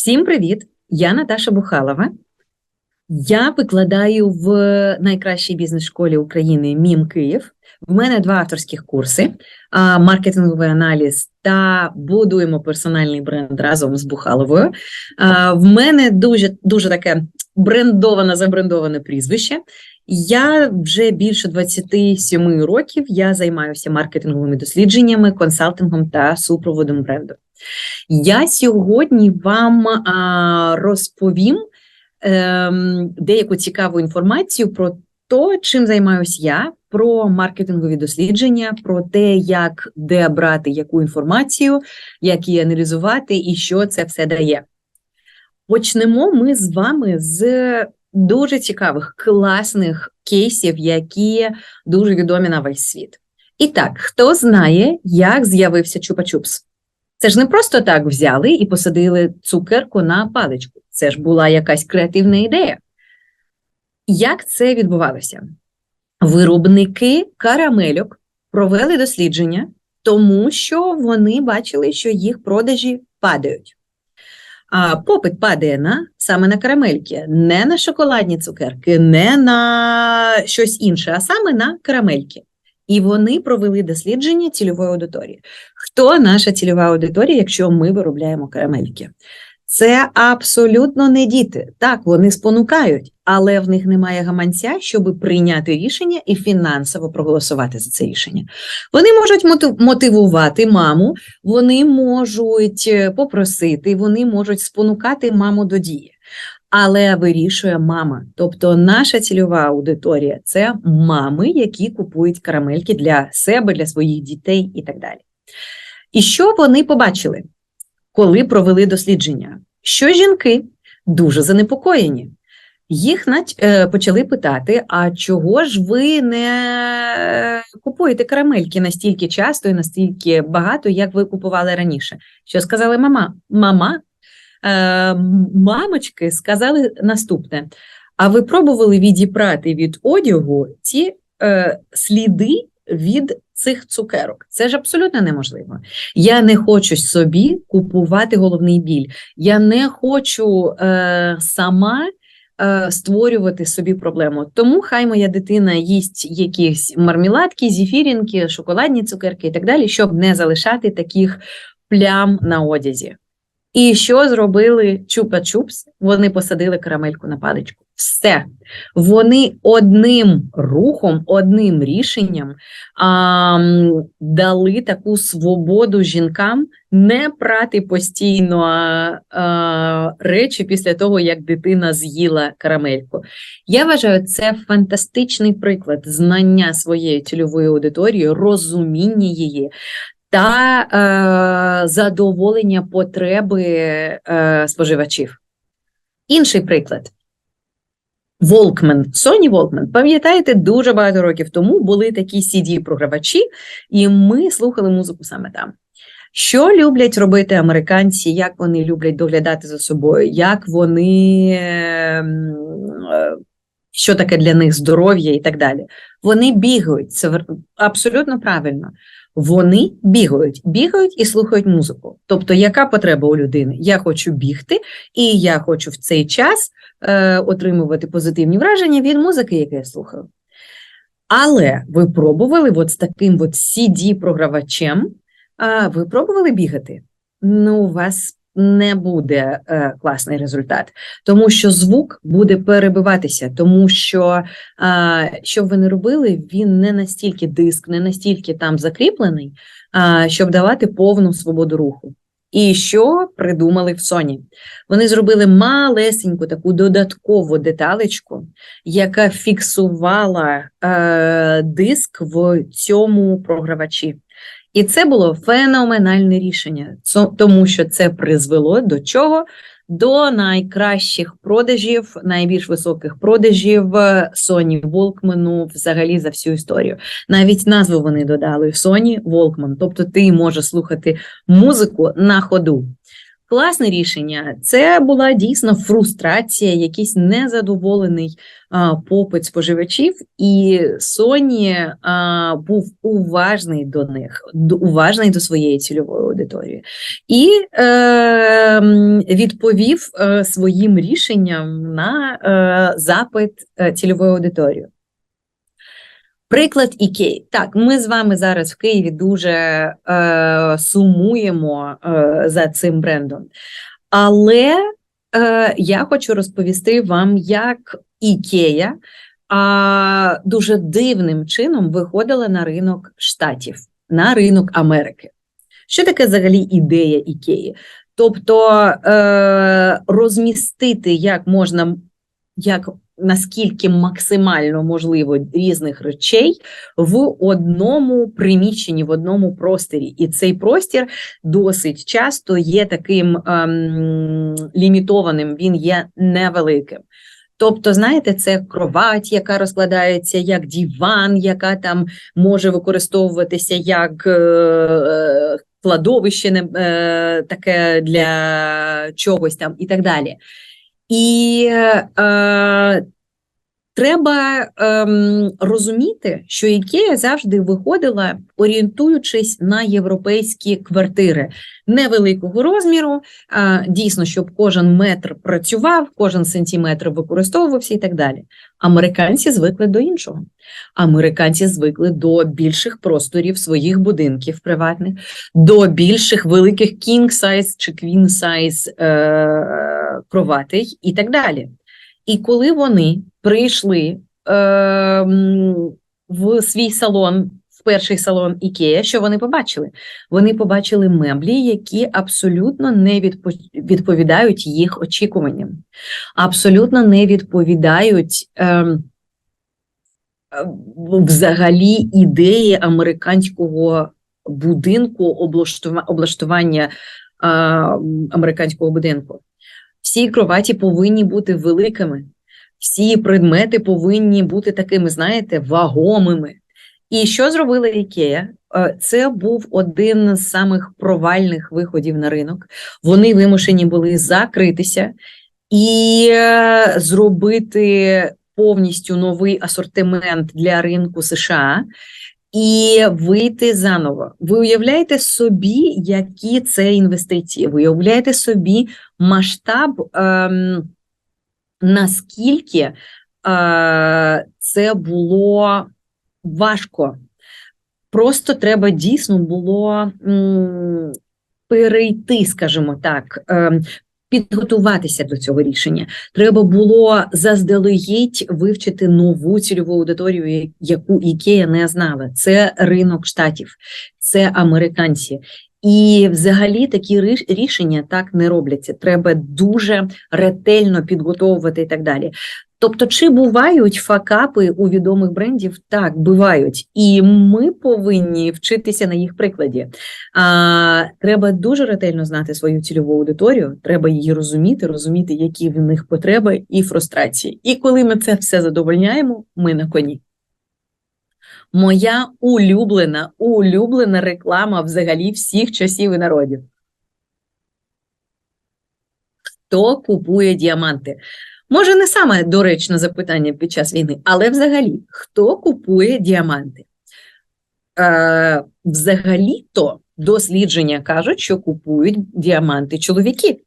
Всім привіт! Я Наташа Бухалова. Я викладаю в найкращій бізнес-школі України МІМ Київ. В мене два авторських курси: маркетинговий аналіз та будуємо персональний бренд разом з Бухаловою. В мене дуже дуже таке брендоване, забрендоване прізвище. Я вже більше 27 років я займаюся маркетинговими дослідженнями, консалтингом та супроводом бренду. Я сьогодні вам розповім ем, деяку цікаву інформацію про те, чим займаюся я, про маркетингові дослідження, про те, як де брати яку інформацію, як її аналізувати і що це все дає. Почнемо ми з вами з дуже цікавих, класних кейсів, які дуже відомі на весь світ. І так, хто знає, як з'явився Чупа-Чупс? Це ж не просто так взяли і посадили цукерку на паличку. Це ж була якась креативна ідея. Як це відбувалося? Виробники карамельок провели дослідження, тому що вони бачили, що їх продажі падають. А попит падає на саме на карамельки, не на шоколадні цукерки, не на щось інше, а саме на карамельки. І вони провели дослідження цільової аудиторії. Хто наша цільова аудиторія, якщо ми виробляємо карамельки? Це абсолютно не діти. Так, вони спонукають, але в них немає гаманця, щоб прийняти рішення і фінансово проголосувати за це рішення. Вони можуть мотивувати маму, вони можуть е, попросити, вони можуть спонукати маму до дії. Але вирішує мама. Тобто наша цільова аудиторія це мами, які купують карамельки для себе, для своїх дітей і так далі. І що вони побачили, коли провели дослідження? Що жінки дуже занепокоєні. Їх е, почали питати: а чого ж ви не купуєте карамельки настільки часто і настільки багато, як ви купували раніше? Що сказали мама? Мама Е, мамочки сказали наступне: а ви пробували відіпрати від одягу ці е, сліди від цих цукерок? Це ж абсолютно неможливо. Я не хочу собі купувати головний біль. Я не хочу е, сама. Е, створювати собі проблему. Тому хай моя дитина їсть якісь мармеладки, зефірінки, шоколадні цукерки і так далі, щоб не залишати таких плям на одязі. І що зробили чупа-чупс? Вони посадили карамельку на паличку. Все. Вони одним рухом, одним рішенням а, дали таку свободу жінкам не прати постійно а, речі після того, як дитина з'їла карамельку. Я вважаю, це фантастичний приклад знання своєї цільової аудиторії, розуміння її та е, задоволення потреби е, споживачів. Інший приклад. Волкмен, Sony Волкмен, пам'ятаєте, дуже багато років тому були такі cd-програвачі, і ми слухали музику саме там. Що люблять робити американці, як вони люблять доглядати за собою, як вони, ем, е, що таке для них здоров'я і так далі. Вони бігають, це абсолютно правильно. Вони бігають, бігають і слухають музику. Тобто, яка потреба у людини? Я хочу бігти, і я хочу в цей час е, отримувати позитивні враження від музики, яку я слухаю. Але ви пробували от з таким от CD-програвачем, е, ви пробували бігати? Ну, у вас не буде е, класний результат, тому що звук буде перебиватися, тому що е, що б ви не робили, він не настільки диск, не настільки там закріплений, е, щоб давати повну свободу руху. І що придумали в Sony? Вони зробили малесеньку таку додаткову деталечку, яка фіксувала е, диск в цьому програвачі. І це було феноменальне рішення, тому що це призвело до чого? До найкращих продажів, найбільш високих продажів Sony Волкмену взагалі за всю історію. Навіть назву вони додали Sony Волкман. тобто ти можеш слухати музику на ходу. Класне рішення. Це була дійсно фрустрація, якийсь незадоволений а, попит споживачів, і Sony а, був уважний до них, уважний до своєї цільової аудиторії, і е, відповів е, своїм рішенням на е, запит е, цільової аудиторії. Приклад Ікеї. Так, ми з вами зараз в Києві дуже е, сумуємо е, за цим брендом. Але е, я хочу розповісти вам, як Ікея а, дуже дивним чином виходила на ринок Штатів, на ринок Америки. Що таке взагалі ідея Ікеї? Тобто е, розмістити як можна, як наскільки максимально можливо різних речей в одному приміщенні, в одному просторі. І цей простір досить часто є таким ем, лімітованим, він є невеликим. Тобто, знаєте, це кровать, яка розкладається як диван, яка там може використовуватися як е, кладовище е, таке для чогось там і так далі. І е, треба ем, розуміти, що Ікея завжди виходила, орієнтуючись на європейські квартири невеликого розміру, а, дійсно, щоб кожен метр працював, кожен сантиметр використовувався і так далі. Американці звикли до іншого. Американці звикли до більших просторів своїх будинків приватних, до більших великих size чи size е- кроватей і так далі. І коли вони прийшли е, в свій салон, в перший салон Ікея, що вони побачили? Вони побачили меблі, які абсолютно не відпо- відповідають їх очікуванням, абсолютно не відповідають. ем, е, Взагалі ідеї американського будинку, облаштува- облаштування е, американського будинку. Всі кроваті повинні бути великими, всі предмети повинні бути такими, знаєте, вагомими. І що зробила Ікея? Е, Це був один з самих провальних виходів на ринок. Вони вимушені були закритися і е, зробити повністю новий асортимент для ринку США і вийти заново. Ви уявляєте собі, які це інвестиції? Ви уявляєте собі масштаб, ем, наскільки е, це було важко. Просто треба дійсно було м, перейти, скажімо так, ем, підготуватися до цього рішення. Треба було заздалегідь вивчити нову цільову аудиторію, яку Ікея не знала. Це ринок штатів, це американці. І взагалі такі рішення так не робляться. Треба дуже ретельно підготовувати і так далі. Тобто, чи бувають факапи у відомих брендів? Так, бувають, і ми повинні вчитися на їх прикладі. А, треба дуже ретельно знати свою цільову аудиторію, треба її розуміти, розуміти, які в них потреби і фрустрації. І коли ми це все задовольняємо, ми на коні. Моя улюблена, улюблена реклама взагалі всіх часів і народів. Хто купує діаманти? Може, не саме доречне запитання під час війни, але взагалі, хто купує діаманти? Е, взагалі-то дослідження кажуть, що купують діаманти чоловіки.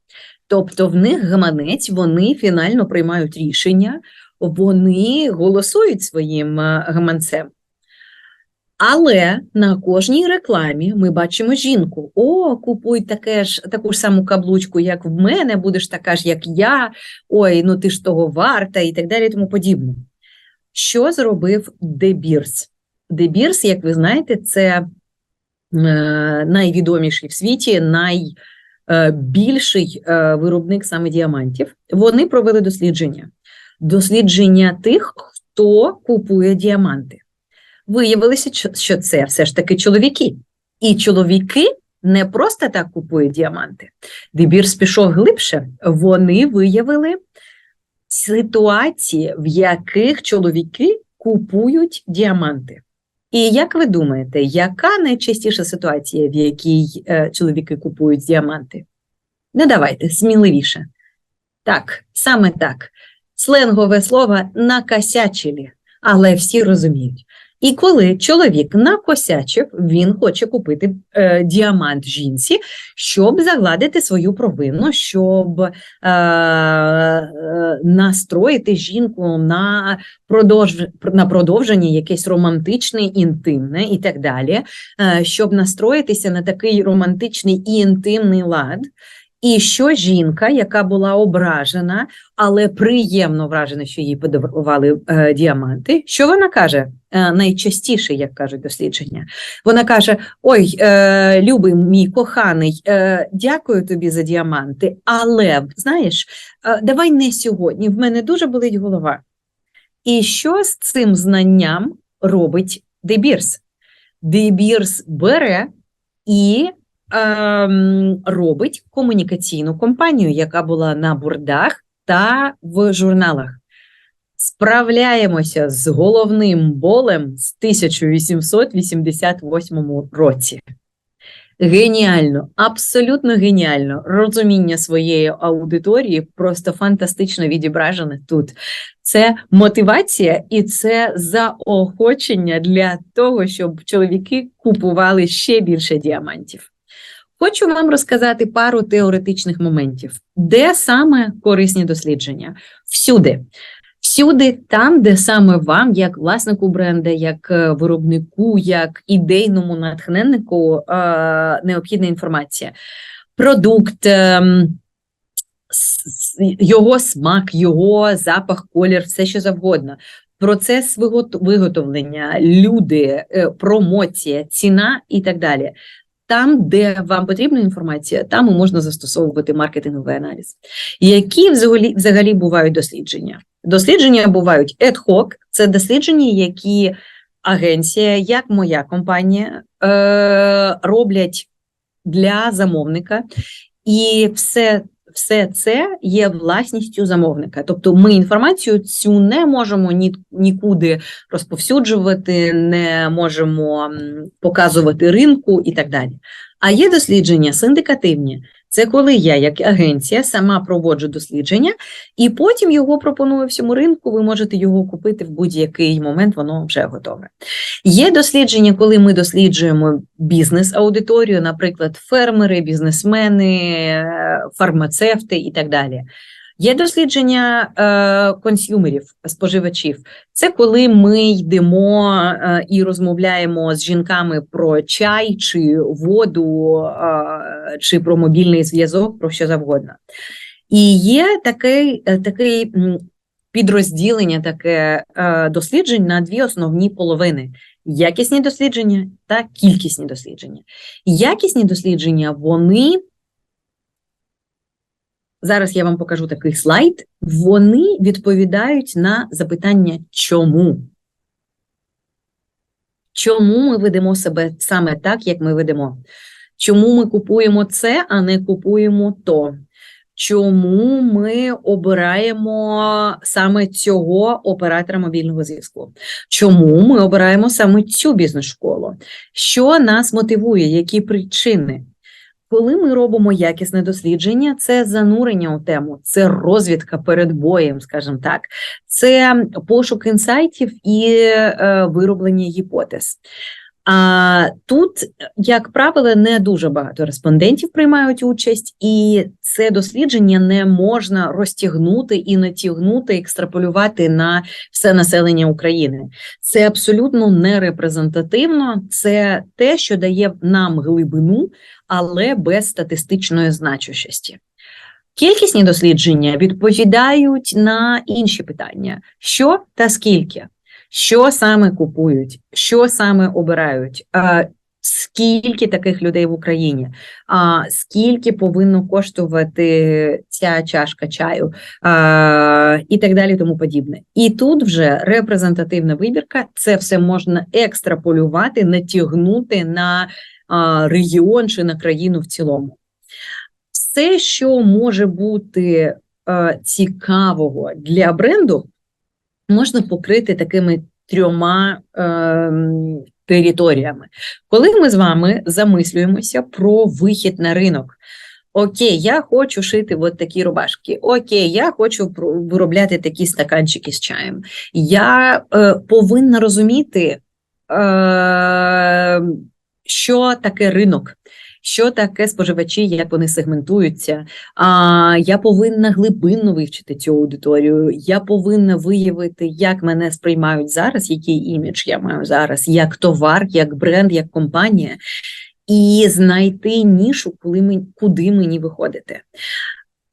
Тобто в них гаманець, вони фінально приймають рішення, вони голосують своїм е, гаманцем. Але на кожній рекламі ми бачимо жінку: о, купуй таке ж, таку ж саму каблучку, як в мене, будеш така ж, як я, ой, ну ти ж того варта, і так далі, і тому подібне. Що зробив Дебірс? Дебірс, як ви знаєте, це е, найвідоміший в світі, найбільший е, виробник саме діамантів. Вони провели дослідження. Дослідження тих, хто купує діаманти. Виявилося, що- це все ж таки чоловіки. І чоловіки не просто так купують діаманти. Дебірс пішов глибше. Вони виявили ситуації, в яких чоловіки купують діаманти. І як ви думаєте, яка найчастіша ситуація, в якій е, чоловіки купують діаманти? Не давайте, сміливіше. Так, саме так. Сленгове слово накосячили, але всі розуміють. І коли чоловік накосячив, він хоче купити е, діамант жінці, щоб загладити свою провину, щоб е, е, настроїти жінку на, продовж, на продовження якесь романтичне, інтимне і так далі, е, щоб настроїтися на такий романтичний і інтимний лад. І що жінка, яка була ображена, але приємно вражена, що їй подарували е, діаманти, що вона каже е, найчастіше, як кажуть дослідження? Вона каже: Ой, е, любий мій коханий, е, дякую тобі за діаманти, але знаєш, е, давай не сьогодні. В мене дуже болить голова. І що з цим знанням робить Дебірс? Дебірс бере і ем, робить комунікаційну компанію, яка була на бордах та в журналах. Справляємося з головним болем з 1888 році. Геніально, абсолютно геніально. Розуміння своєї аудиторії просто фантастично відображене тут. Це мотивація і це заохочення для того, щоб чоловіки купували ще більше діамантів. Хочу вам розказати пару теоретичних моментів, де саме корисні дослідження? Всюди. Всюди, там, де саме вам, як власнику бренда, як е, виробнику, як ідейному натхненнику, е, необхідна інформація. Продукт, ем, його смак, його запах, колір, все що завгодно. Процес виготовлення, люди, е, промоція, ціна і так далі. Там, де вам потрібна інформація, там можна застосовувати маркетинговий аналіз. Які взагалі взагалі бувають дослідження? Дослідження бувають ad hoc, це дослідження, які агенція, як моя компанія, е, роблять для замовника, і все все це є власністю замовника. Тобто ми інформацію цю не можемо ні, нікуди розповсюджувати, не можемо показувати ринку і так далі. А є дослідження синдикативні. Це коли я, як агенція, сама проводжу дослідження, і потім його пропоную всьому ринку. Ви можете його купити в будь-який момент, воно вже готове. Є дослідження, коли ми досліджуємо бізнес-аудиторію, наприклад, фермери, бізнесмени, фармацевти і так далі. Є дослідження е, консюмерів, споживачів. Це коли ми йдемо е, і розмовляємо з жінками про чай чи воду, е, чи про мобільний зв'язок, про що завгодно. І є такий, е, такий підрозділення, таке е, досліджень на дві основні половини. Якісні дослідження та кількісні дослідження. Якісні дослідження, вони Зараз я вам покажу такий слайд. Вони відповідають на запитання чому? Чому ми ведемо себе саме так, як ми ведемо? Чому ми купуємо це, а не купуємо то? Чому ми обираємо саме цього оператора мобільного зв'язку? Чому ми обираємо саме цю бізнес-школу? Що нас мотивує? Які причини? Коли ми робимо якісне дослідження, це занурення у тему, це розвідка перед боєм, скажімо так, це пошук інсайтів і е, вироблення гіпотез. А тут, як правило, не дуже багато респондентів приймають участь, і це дослідження не можна розтягнути і натягнути, екстраполювати на все населення України. Це абсолютно не репрезентативно, це те, що дає нам глибину, але без статистичної значущості. Кількісні дослідження відповідають на інші питання: що та скільки що саме купують, що саме обирають. Скільки таких людей в Україні, а скільки повинно коштувати ця чашка чаю, а, і так далі, тому подібне. І тут вже репрезентативна вибірка, це все можна екстраполювати, натягнути на а, регіон чи на країну в цілому. Все, що може бути а, цікавого для бренду, можна покрити такими трьома е, територіями. Коли ми з вами замислюємося про вихід на ринок, Окей, я хочу шити от такі рубашки. Окей, я хочу виробляти такі стаканчики з чаєм. Я е, повинна розуміти, е, що таке ринок, що таке споживачі, як вони сегментуються. А, я повинна глибинно вивчити цю аудиторію. Я повинна виявити, як мене сприймають зараз, який імідж я маю зараз, як товар, як бренд, як компанія, і знайти нішу, коли мені, куди мені виходити.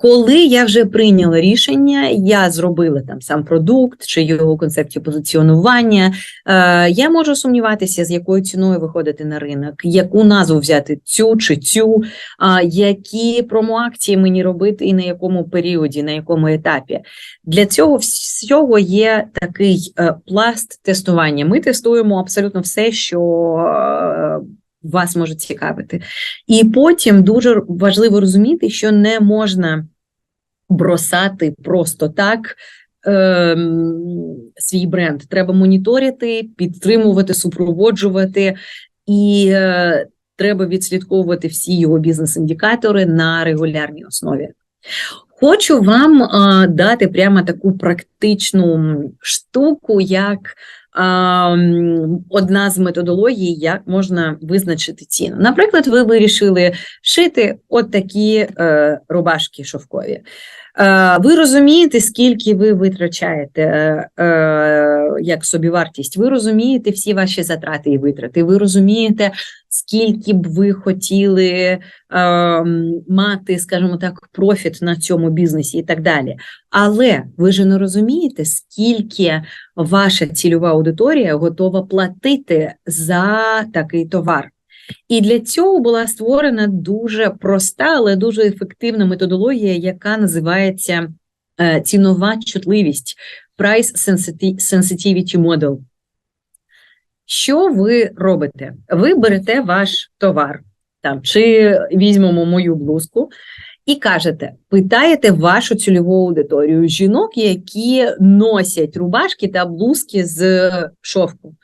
Коли я вже прийняла рішення, я зробила там сам продукт чи його концепцію позиціонування. Е, я можу сумніватися, з якою ціною виходити на ринок, яку назву взяти цю чи цю, а, які промоакції мені робити і на якому періоді, на якому етапі. Для цього всього є такий е, пласт тестування. Ми тестуємо абсолютно все, що е, вас може цікавити. І потім дуже важливо розуміти, що не можна бросати просто так. ем, Свій бренд треба моніторити, підтримувати, супроводжувати, і е, треба відслідковувати всі його бізнес-індикатори на регулярній основі. Хочу вам е, дати прямо таку практичну штуку, як е, одна з методологій, як можна визначити ціну. Наприклад, ви вирішили шити от такі е, рубашки шовкові. Е, Ви розумієте, скільки ви витрачаєте е, е, як собівартість, ви розумієте всі ваші затрати і витрати, ви розумієте, скільки б ви хотіли мати, скажімо так, профіт на цьому бізнесі і так далі. Але ви ж не розумієте, скільки ваша цільова аудиторія готова платити за такий товар. І для цього була створена дуже проста, але дуже ефективна методологія, яка називається е, цінова чутливість Price Sensiti- Sensitivity Model. Що ви робите? Ви берете ваш товар, там, чи візьмемо мою блузку, і кажете, питаєте вашу цільову аудиторію жінок, які носять рубашки та блузки з шовку.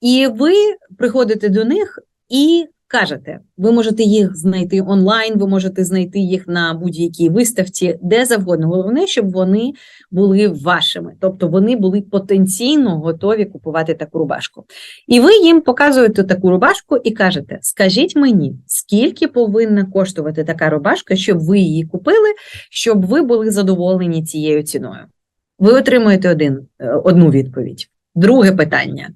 І ви приходите до них і кажете, ви можете їх знайти онлайн, ви можете знайти їх на будь-якій виставці, де завгодно. Головне, щоб вони були вашими, тобто вони були потенційно готові купувати таку рубашку. І ви їм показуєте таку рубашку і кажете: скажіть мені, скільки повинна коштувати така рубашка, щоб ви її купили, щоб ви були задоволені цією ціною. Ви отримуєте один, е, одну відповідь. Друге питання: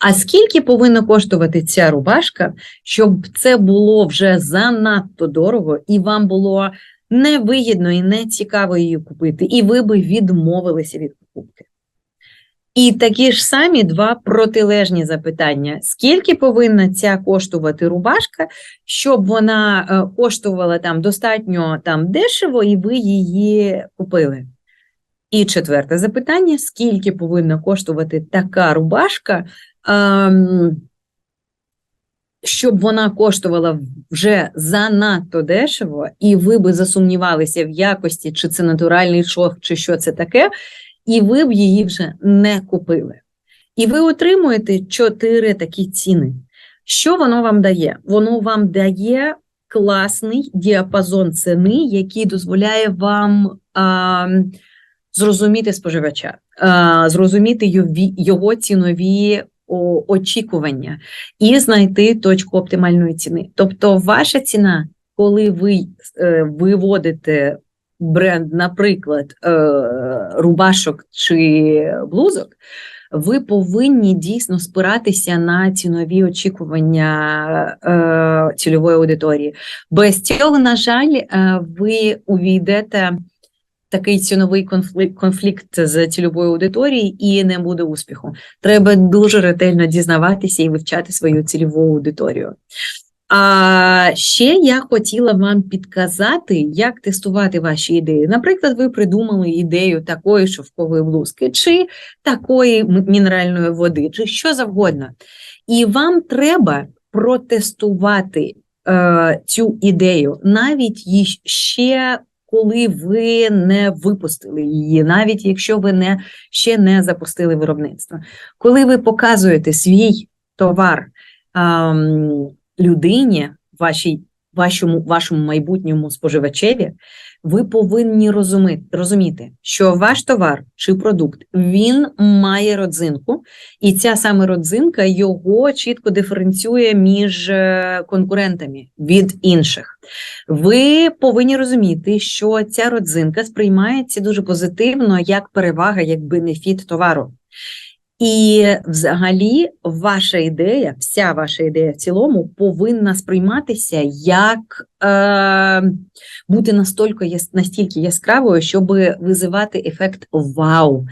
а скільки повинна коштувати ця рубашка, щоб це було вже занадто дорого, і вам було невигідно і не цікаво її купити, і ви би відмовилися від покупки? І такі ж самі два протилежні запитання: скільки повинна ця коштувати рубашка, щоб вона е, коштувала там достатньо там дешево, і ви її купили? І четверте запитання: скільки повинна коштувати така рубашка, ем, щоб вона коштувала вже занадто дешево, і ви би засумнівалися в якості, чи це натуральний шов, чи що це таке, і ви б її вже не купили. І ви отримуєте чотири такі ціни. Що воно вам дає? Воно вам дає класний діапазон ціни, який дозволяє вам. ем, зрозуміти споживача, е, зрозуміти його цінові очікування і знайти точку оптимальної ціни. Тобто, ваша ціна, коли ви е, виводите бренд, наприклад, е, рубашок чи блузок. Ви повинні дійсно спиратися на цінові очікування цільової аудиторії. Без цього, на жаль, ви увійдете такий ціновий конфлікт, конфлікт з цільовою аудиторією і не буде успіху. Треба дуже ретельно дізнаватися і вивчати свою цільову аудиторію. А ще я хотіла вам підказати, як тестувати ваші ідеї. Наприклад, ви придумали ідею такої шовкової блузки, чи такої мінеральної води, чи що завгодно. І вам треба протестувати е, цю ідею, навіть ще коли ви не випустили її, навіть якщо ви не, ще не запустили виробництво. Коли ви показуєте свій товар ем, людині, вашій вашому, вашому майбутньому споживачеві, ви повинні розуміти, розуміти, що ваш товар чи продукт він має родзинку, і ця саме родзинка його чітко диференціює між е, конкурентами від інших. Ви повинні розуміти, що ця родзинка сприймається дуже позитивно як перевага, як бенефіт товару. І, взагалі, ваша ідея, вся ваша ідея в цілому повинна сприйматися як е, бути настільки, настільки яскравою, щоб визивати ефект вау.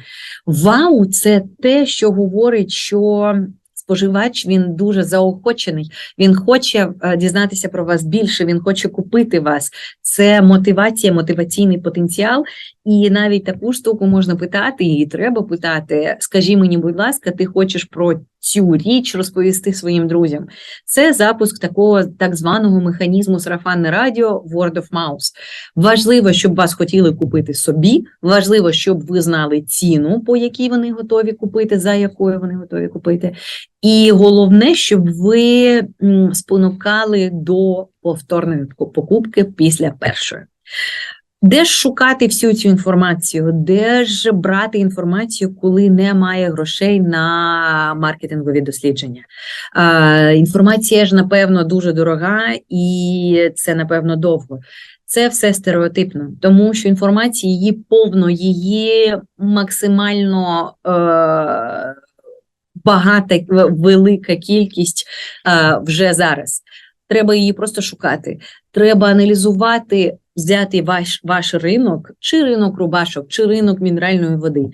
Вау, це те, що говорить, що споживач він дуже заохочений, він хоче е, дізнатися про вас більше, він хоче купити вас. Це мотивація, мотиваційний потенціал. І навіть таку штуку можна питати, і треба питати: скажи мені, будь ласка, ти хочеш про цю річ розповісти своїм друзям. Це запуск такого так званого механізму сарафанне радіо word of mouth. Важливо, щоб вас хотіли купити собі. Важливо, щоб ви знали ціну, по якій вони готові купити, за якою вони готові купити. І головне, щоб ви спонукали до повторної покупки після першої. Де ж шукати всю цю інформацію? Де ж брати інформацію, коли немає грошей на маркетингові дослідження? Е, інформація ж, напевно, дуже дорога, і це, напевно, довго. Це все стереотипно, тому що інформації її повно, її максимально е, багата, велика кількість е, вже зараз. Треба її просто шукати. Треба аналізувати, взяти ваш, ваш ринок, чи ринок рубашок, чи ринок мінеральної води,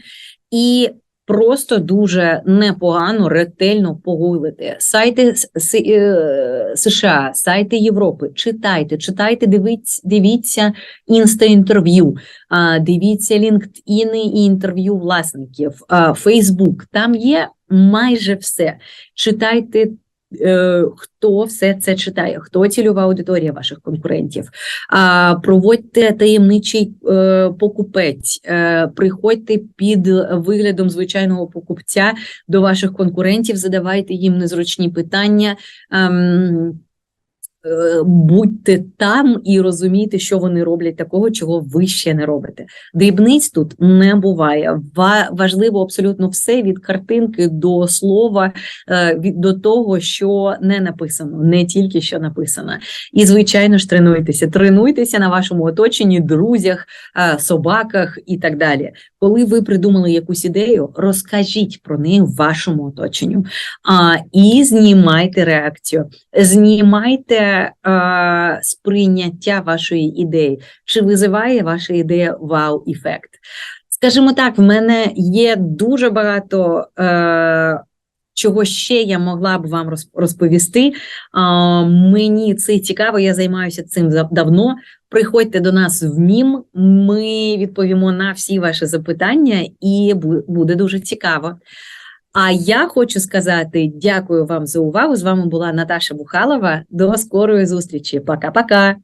і просто дуже непогано, ретельно погуглити сайти е, США, сайти Європи. Читайте, читайте, дивіться, дивіться інста-інтерв'ю, дивіться LinkedIn і інтерв'ю власників, Facebook. Там є майже все. Читайте хто все це читає, хто цільова аудиторія ваших конкурентів. Проводьте таємничий е, покупець, е, приходьте під виглядом звичайного покупця до ваших конкурентів, задавайте їм незручні питання. Е, Будьте там і розумійте, що вони роблять такого, чого ви ще не робите. Дрібниць тут не буває. Ва- Важливо абсолютно все від картинки до слова, е, до того, що не написано, не тільки що написано. І звичайно ж тренуйтеся. Тренуйтеся на вашому оточенні, друзях, е, собаках і так далі. Коли ви придумали якусь ідею, розкажіть про неї вашому оточенню. А, і знімайте реакцію, знімайте е, сприйняття вашої ідеї. Чи визиває ваша ідея вау-ефект? Скажімо так, в мене є дуже багато. Е, Чого ще я могла б вам розповісти? А, мені це цікаво, я займаюся цим давно. Приходьте до нас в МІМ, ми відповімо на всі ваші запитання, і буде дуже цікаво. А я хочу сказати дякую вам за увагу. З вами була Наташа Бухалова. До скорої зустрічі. Пока-пока.